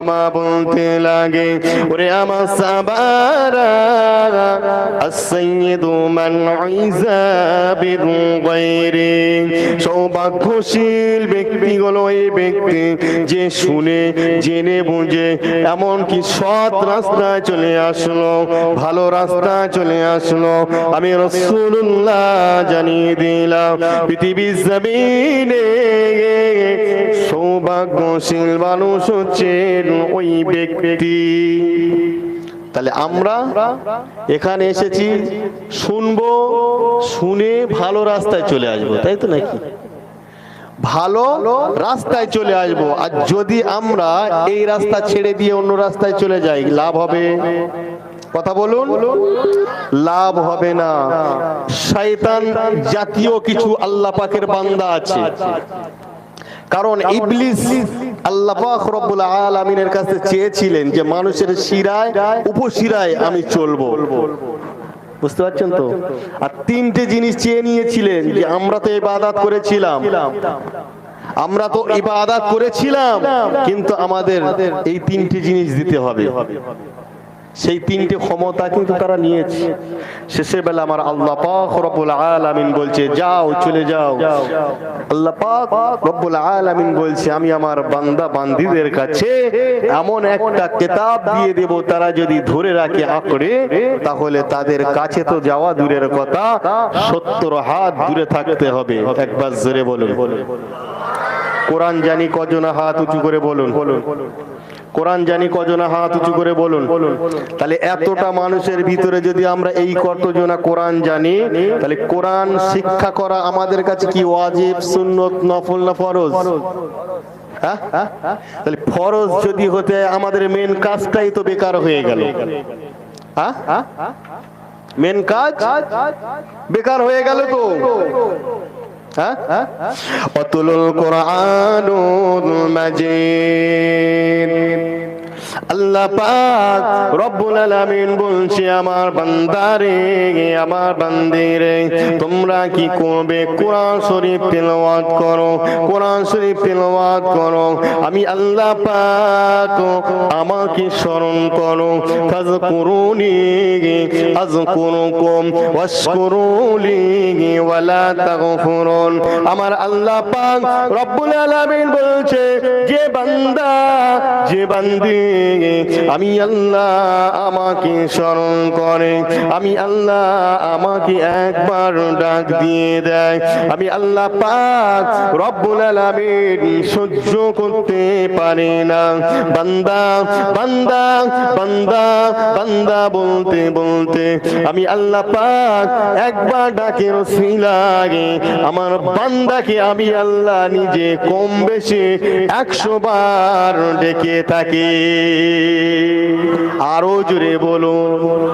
মা বলতে লাগে ওরে আমার সাবারা السيد من عز بالغير সৌভাগ্যশীল ব্যক্তি হলো এই ব্যক্তি যে শুনে জেনে বুঝে এমনকি সৎ রাস্তায় চলে আসলো ভালো রাস্তায় চলে আসলো আমি রসুল্লাহ জানিয়ে দিলাম পৃথিবীর জমিনে সৌভাগ্যশীল মানুষ হচ্ছেন ওই ব্যক্তি। তাহলে আমরা এখানে এসেছি, শুনব, শুনে ভালো রাস্তায় চলে আসব, তাই তো নাকি? ভালো রাস্তায় চলে আসব, আর যদি আমরা এই রাস্তা ছেড়ে দিয়ে অন্য রাস্তায় চলে যাই, লাভ হবে? কথা বলুন। লাভ হবে না। শয়তান জাতীয় কিছু আল্লাহ পাকের বান্দা আছে। কারণ ইবলিস আল্লাহ পাক রব্বুল আলামিনের কাছে চেয়েছিলেন যে মানুষের শিরায় উপশিরায় আমি চলবো। বুঝতে পারছেন তো? আর তিনটে জিনিস চেয়ে নিয়েছিলেন যে আমরা তো ইবাদত করেছিলাম। আমরা তো ইবাদত করেছিলাম। কিন্তু আমাদের এই তিনটে জিনিস দিতে হবে। সেই তিনটে ক্ষমতা কিন্তু তারা নিয়েছে। শেষে বেলা আমার আল্লাহ পাক রব্বুল আলামিন বলছে, যাও, চলে যাও। আল্লাহ পাক রব্বুল আলামিন বলছে, আমি আমার বান্দা বান্দিদের কাছে এমন একটা কিতাব দিয়ে দেব, তারা যদি ধরে রাখে আঁকড়ে, তাহলে তাদের কাছে তো যাওয়া দূরের কথা। সত্তর হাত দূরে থাকতে হবে। একবার জোরে বলুন। কোরআন জানি কজন হাত উঁচু করে বলুন বলুন? কোরআন জানি কজনা হাত উঁচু করে বলুন। তাহলে এতটা মানুষের ভিতরে যদি আমরা এই কতজনা কোরআন জানি, তাহলে কোরআন শিক্ষা করা আমাদের কাছে কি ওয়াজিব, সুন্নত, নফল না ফরজ? হ্যাঁ? তাহলে ফরজ যদি হতে আমাদের মেন কাজটাই তো বেকার হয়ে গেল। হ্যাঁ? মেন কাজ বেকার হয়ে গেল তো। হ্যাঁ? কোরআন কোরআনুল মাজিদ। আল্লাহ পাক রব্বুল আলামিন বলছে, আমার বান্দারে আমার বান্দিরে তোমরা কি করবে? কোরআন শরীফ তেলাওয়াত করো, কোরআন শরীফ তেলাওয়াত করো। আমি আল্লাহ পাক আমাকে স্মরণ করো। ফাজকুরুনি আযকুরুকুম ওয়াশকুরুলি, ওয়ালা তাগফুরুন। আমার আল্লাহ পাক রব্বুল আলামিন বলছে, যে বান্দা, যে বান্দি আমি আল্লাহ আমাকে স্মরণ করে, আমি আল্লাহ আমাকে একবার ডাক দিয়ে দেয়। আমি আল্লাহ পাক রব্বুল আলামিন সহ্য করতে পারে না। বান্দা বান্দা বান্দা বান্দা বলতে বলতে আমি আল্লাহ পাক একবার ডাকে লাগে আমার বান্দাকে আমি আল্লাহ নিজে কম বেশি একশো বার ডেকে থাকি। আরও জোরে বলুন।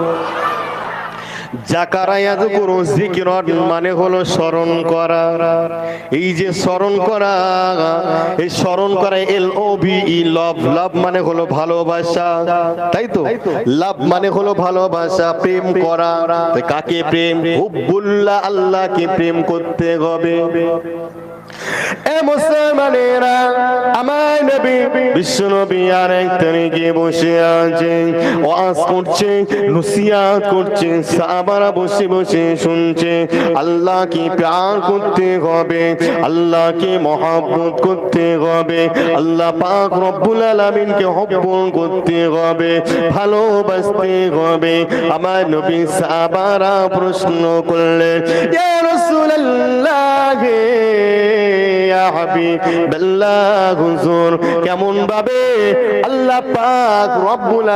মানে হলো স্মরণ করা। এই যে স্মরণ করা, এই স্মরণ করা এল ও ভি ই লভ, লাভ মানে হলো ভালোবাসা। তাই তো? লাভ মানে হলো ভালোবাসা, প্রেম করা। কাকে প্রেম? হুব্বুল্লাহ আল্লাহকে প্রেম করতে হবে। এ মুসলমানেরা নবী, বিশ্ব নবী আর বসে ওয়াজ করছে করছে, সাহাবারা বসে বসে শুনছে। করতে হবে করতে হবে, আল্লাহ পাক রব্বুল আলামিনকে হব্বন করতে হবে, ভালোবাসতে হবে। আমার নবী সাহাবারা প্রশ্ন করলেন, ইয়া রাসূলুল্লাহ কেমন ভাবে আল্লাহ পাক রব্বুল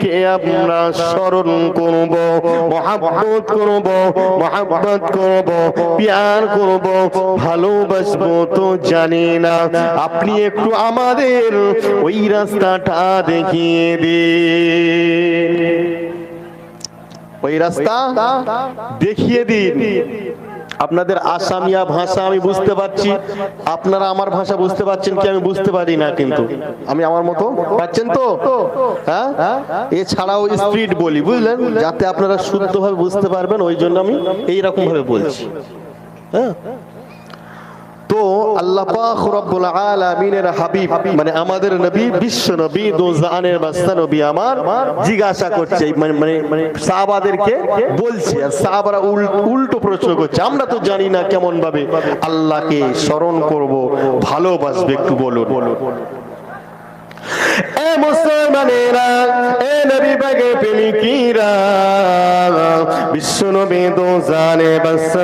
কে আমরা স্মরণ করব, মহাব্বত করব করব, প্যার করব, ভালোবাসবো তো জানি না। আপনি একটু আমাদের ওই রাস্তাটা দেখিয়ে দিন। ওই রাস্তা দেখিয়ে দিন। আপনাদের আসামিয়া ভাষা আমি বুঝতে পারছি। আপনারা আমার ভাষা বুঝতে পারছেন কি আমি বুঝতে পারি না কিন্তু? আমি আমার মতো? পাচ্ছেন তো? হ্যাঁ? এছাড়াও স্ট্রিট বলি, বুঝলেন? যাতে আপনারা শুদ্ধভাবে বুঝতে পারবেন, ওই জন্য আমি এইরকম ভাবে বলছি। হ্যাঁ? তো আল্লাহ পাক রব্বুল আলামিনের হাবিব মানে আমাদের নবী, বিশ্ব নবী দোজানের বাস্তা নবী আমার জিজ্ঞাসা করছে মানে মানে মানে সাহাবাদেরকে বলছে, আর সাহাবারা উল- উল্টো প্রশ্ন করছে, আমরা তো জানি না কেমন ভাবে আল্লাহকে স্মরণ করব, ভালোবাসবে একটু বলুন। এ মুসলমানেরা, এ নবী বাগে বিশ্ব নবী তো জানে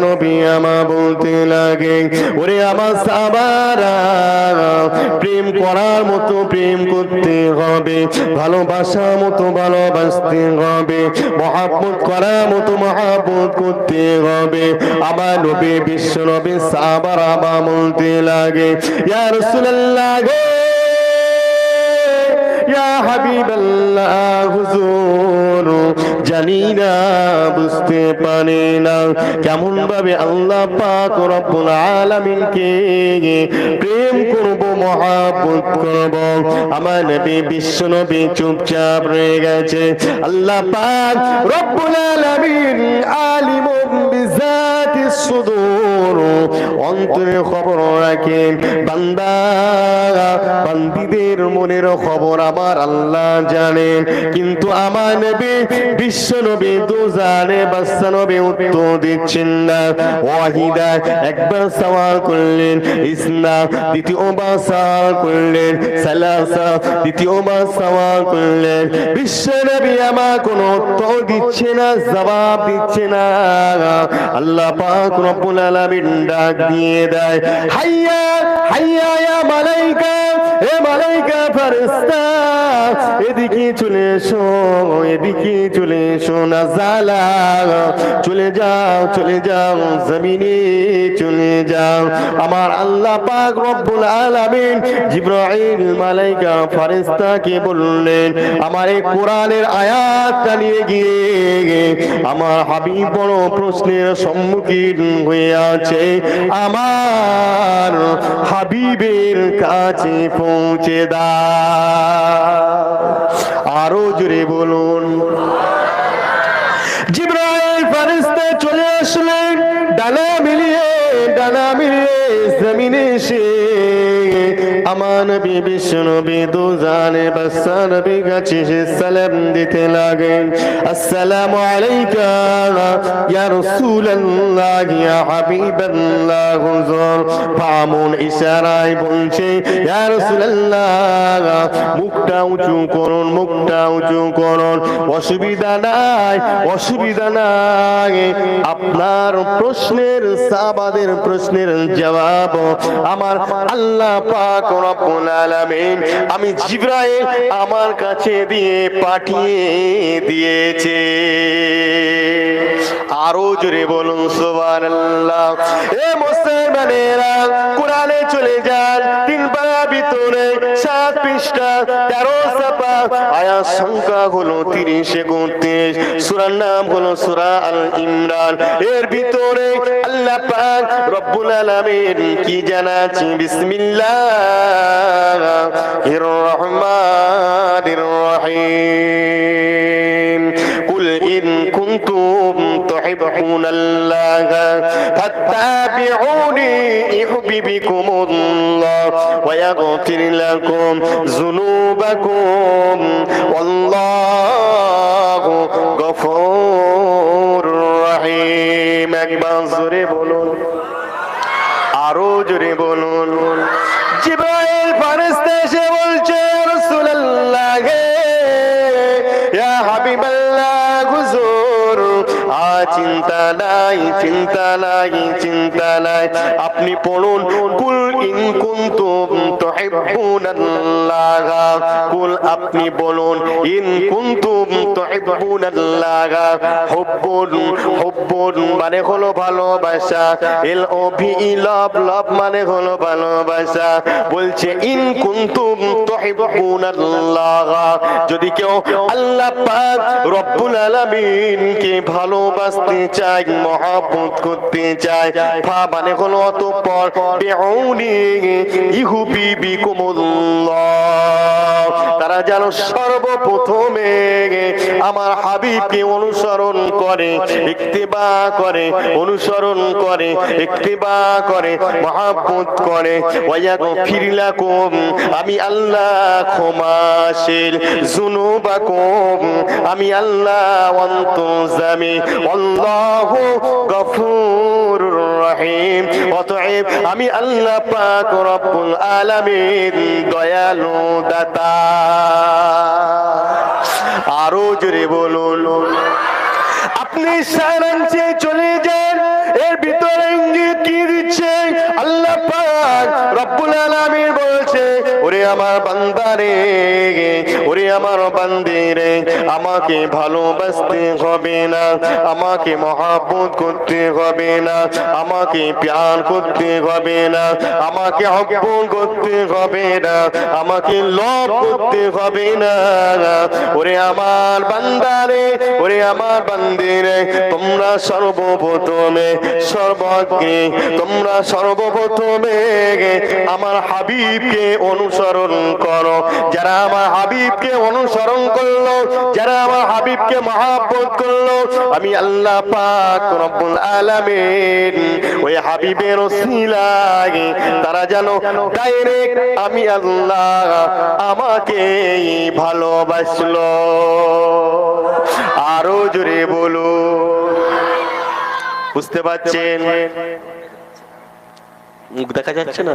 নবী আমা বলতে লাগে, ওরে আমার সাবারা প্রেম করার মতো প্রেম করতে হবে ভালোবাসার মতো ভালোবাসতে হবে, মহাব্বত করার মতো মহাব্বত করতে হবে। আমার নবী, বিশ্ব নবী সাবারা আমা বলতে লাগে, ইয়া ইয়া হাবিবাল্লাহ হুজুর জানি না বুঝতে না কেমন ভাবে আল্লাহ পাক রব্বুল প্রেম করব, মহাব্বত করব। আমার নবী বিশ্ব নবী চুপচাপ রয়ে গেছে। আল্লাহ পাক রব্বুল আলামিন আলিমুম বান্দিদের মনের খবর আমার আল্লাহ জানেন কিন্তু আমার নবী, বিশ্ব নবী তো জানে বাচ্চা নবী উত্তর দিচ্ছেন না। ওয়াহিদা একবার সওয়াল করলেন, ইসনা দ্বিতীয়বার সওয়াল করলেন, সালাসা দ্বিতীয়বার সওয়াল করলেন। বিশ্ব নবী আমার কোনো উত্তর দিচ্ছে না, জবাব দিচ্ছে না। আল্লাহ পাক রব্বুল আলামিন ডাক দিয়ে দেয়, হাইয়া হাইয়া ইয়া মালাইকা, এ মালাইকা ফেরেশতা এদিকে চলে এসো, এদিকে চলে এসো নাজালা চলে যাও চলে যাও, জমিনে চলে যাও। আমার আল্লাহ পাক রব্বুল আলামিন জিব্রাইল মালাইকা ফেরেশতাকে বললেন, আমার এই কোরআনের আয়াতটা নিয়ে গিয়ে, আমার হাবিব বড় প্রশ্নের সম্মুখীন হয়ে আছে আমার হাবিবের কাছে পৌঁছে দা। আরও জোরে বলুন। জিব্রাইল ফারিস্তা চলে আসলেন, ডানা মিলিয়ে ডানা মিলিয়ে। জমিনে এসে আমার নবী বিশ্ব নবী দু জানে বাচ্চা নবী কাছে সে সালাম দিতে লাগেন আসসালামু আলাইকা ইয়া রাসূলুল্লাহ, ইয়া হাবিবাল্লাহ, হুজুর। ফামুন ইশারায় বলছে, ইয়া রাসূলুল্লাহ, মুখটা উঁচু করুন, মুখটা উঁচু করুন। অসুবিধা নাই অসুবিধা নাই। আপনার প্রশ্নের সাবাদের প্রশ্নের জবাব আমার আল্লাহ পাক রব্বুল আলামিন আমি জিব্রাইল আমার কাছে দিয়ে পাঠিয়ে দিয়েছে। আরও জোরে বলুন, সুবহানাল্লাহ। এ মুসলমানেরা কোরআনে চলে যান তিন পারা ভিতরে সাত পৃষ্ঠা, তেরো আয়াত সংখ্যা হলো তিরিশ, একত্রিশ। সুরার নাম হলো সুরা আল ইমরান। এর ভিতরে আল্লাহ পাক রব্বুল আলামিন কি জানাচ্ছি বিসমিল্লাহ রহমানির রহিম। কুল ইন কুনতুম তুহিব্বুনাল্লাহ ফাত্তাবিউনী يحببكم الله ويغفر لكم ذنوبكم والله غفور رحيم একবার জোরে বলুন আরো জোরে বলুন জিব্রাইল ফারিস্তা এসে বলছে রাসূলুল্লাহ ইয়া হাবিবাল্লাহ হুজুর আপনি পড়ুন, কুল ইন কুনতুম কুল আপনি বলুন, ইন কুনতুম হুব্বুন হুব্বুন মানে হলো ভালোবাসা। এল লাভ লাভ মানে হলো ভালোবাসা। বলছে, ইন কুনতুম তুহিব্বুনাল্লাহ। যদি কেউ আল্লাহ পাক রব্বুল আলামিন কে ভালোবাসতে চায় মহব্বত করতে চাই। ফা মানে হলো অতঃপর বিউনি ইহুবি বিকুমুল্লাহ তারা যেন সর্বপ্রথমে আমার হাবিবকে অনুসরণ করে ইক্তিবা করে অনুসরণ করে ইক্তিবা করে মহাব্বত করে। ওয়াক ফিরলাকুম আমি আল্লাহ ক্ষমাশীল জুনুবাকুম আমি আল্লাহ অন্তর্জামি আল্লাহু গফুরুর রহিম। অতএব আমি আল্লাহ পাক রব্বুল আলামিন দয়ালু দাতা। আরও জোরে বলুন। আপনি সারাংশে চলে যান, এর ভিতরে ইঙ্গিত কি দিচ্ছে? আমার বান্দারে, ওরে আমার বান্দিরে, আমাকে ভালোবাসতে হবে না, আমাকে মহাব্বত করতে হবে না, আমাকে প্যার করতে হবে না, আমাকে হব্বন করতে হবে না, আমাকে লভ করতে হবে না। ওরে আমার বান্দারে, ওরে আমার বান্দিরে, তোমরা সর্বপ্রথমে সর্বজ্ঞে তোমরা সর্বপ্রথমে, আমার হাবিবকে অনুসরণ করো। যারা আমার হাবিবকে অনুসরণ করল, যারা আমার হাবিবকে মহাব্বত করল, আমি আল্লাহ পাক রব্বুল আলামিন ওই হাবিবের ওসিলায়, তারা যেন ডাইরেক্ট আমি আল্লাহ আমাকে ভালোবাসলো। আরও জোরে বলো। বুঝতে পারছেন? মুখ দেখা যাচ্ছে না?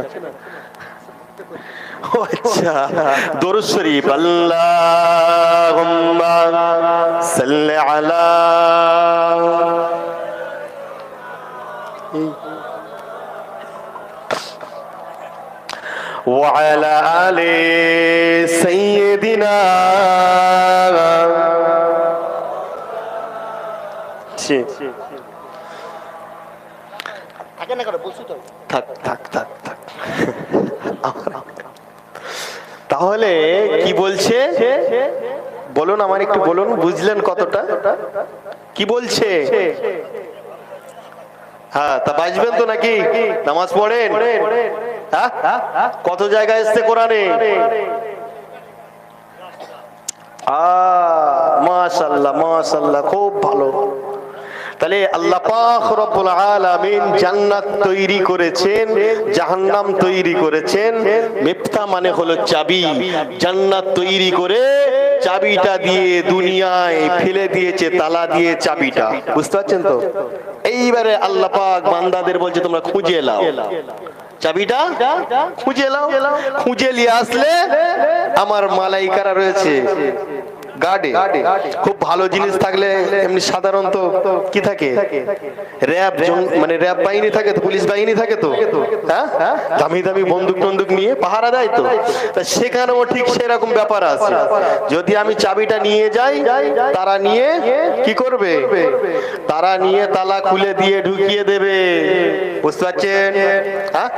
আচ্ছা দরুদ শরীফ আল্লাহুম্মা সাল্লি আলা وعلى آل سيدنا থাকে না করে বসু তো থাক থাক তাহলে কি বলছে? বলুন আমার একটু বলুন বুঝলেন কতটা? কি বলছে? হ্যাঁ তা বাজবেন তো নাকি? নামাজ পড়েন? হ্যাঁ? কত জায়গায় এসছে কোরআনে? মাশাল্লাহ মাশাল্লাহ খুব ভালো। তাহলে আল্লাহ পাক রব্বুল আলামিন জান্নাত তৈরি করেছেন, জাহান্নাম তৈরি করেছেন। মিফতা মানে হলো চাবি। জান্নাত তৈরি করে চাবিটা দিয়ে দুনিয়ায় ফেলে দিয়েছে, তালা দিয়ে চাবিটা। বুঝতে পারছেন তো? এইবারে আল্লাহ পাক বান্দাদের বলছে, তোমরা খুঁজে লাও। চাবিটা? খুঁজে লাও। খুঁজে নিয়ে আসলে আমার মালাইকারা রয়েছে। গার্ডে খুব ভালো জিনিস থাকলে এমনি সাধারণত কি থাকে? র্যাব মানে র্যাব বাহিনী থাকে তো পুলিশ বাহিনী থাকে তো? হ্যাঁ? দামি দামি বন্দুক টন্দুক নিয়ে পাহারা দেয় তো? তা। সেখানেও ঠিক সেরকম ব্যাপার আছে। যদি আমি চাবিটা নিয়ে যাই তারা নিয়ে কি করবে? তারা নিয়ে তালা খুলে দিয়ে ঢুকিয়ে দেবে। বুঝতে পারছেন? হ্যাঁ?